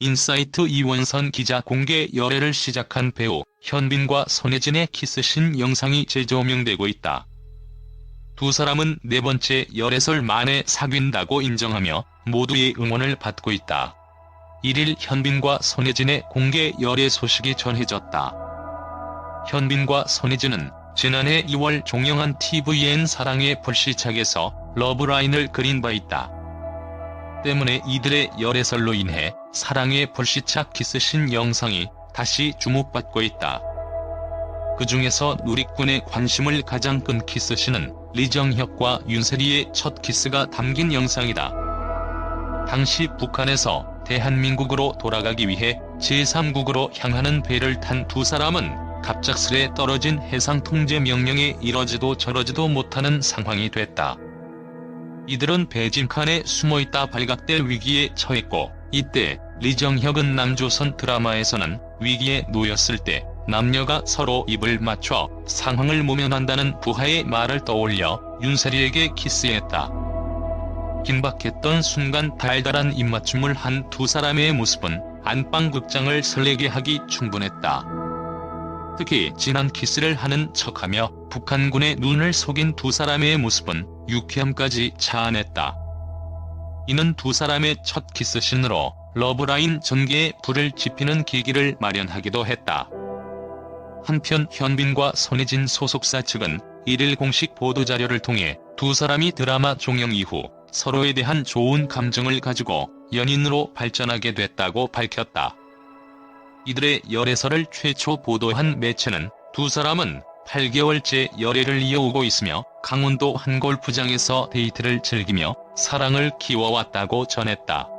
인사이트 이원선 기자 공개 열애를 시작한 배우 현빈과 손예진의 키스신 영상이 재조명되고 있다. 두 사람은 네 번째 열애설 만에 사귄다고 인정하며 모두의 응원을 받고 있다. 1일 현빈과 손예진의 공개 열애 소식이 전해졌다. 현빈과 손예진은 지난해 2월 종영한 TVN 사랑의 불시착에서 러브라인을 그린 바 있다. 때문에 이들의 열애설로 인해 사랑의 불시착 키스신 영상이 다시 주목받고 있다. 그 중에서 누리꾼의 관심을 가장 끈 키스신은 리정혁과 윤세리의 첫 키스가 담긴 영상이다. 당시 북한에서 대한민국으로 돌아가기 위해 제3국으로 향하는 배를 탄 두 사람은 갑작스레 떨어진 해상 통제 명령에 이러지도 저러지도 못하는 상황이 됐다. 이들은 베진칸에 숨어있다 발각될 위기에 처했고 이때 리정혁은 남조선 드라마에서는 위기에 놓였을 때 남녀가 서로 입을 맞춰 상황을 모면한다는 부하의 말을 떠올려 윤세리에게 키스했다. 긴박했던 순간 달달한 입맞춤을 한 두 사람의 모습은 안방 극장을 설레게 하기 충분했다. 특히 진한 키스를 하는 척하며 북한군의 눈을 속인 두 사람의 모습은 유쾌함까지 차안했다. 이는 두 사람의 첫 키스신으로 러브라인 전개에 불을 지피는 계기를 마련하기도 했다. 한편 현빈과 손예진 소속사 측은 1일 공식 보도자료를 통해 두 사람이 드라마 종영 이후 서로에 대한 좋은 감정을 가지고 연인으로 발전하게 됐다고 밝혔다. 이들의 열애설을 최초 보도한 매체는 두 사람은 8개월째 열애를 이어오고 있으며 강원도 한 골프장에서 데이트를 즐기며 사랑을 키워왔다고 전했다.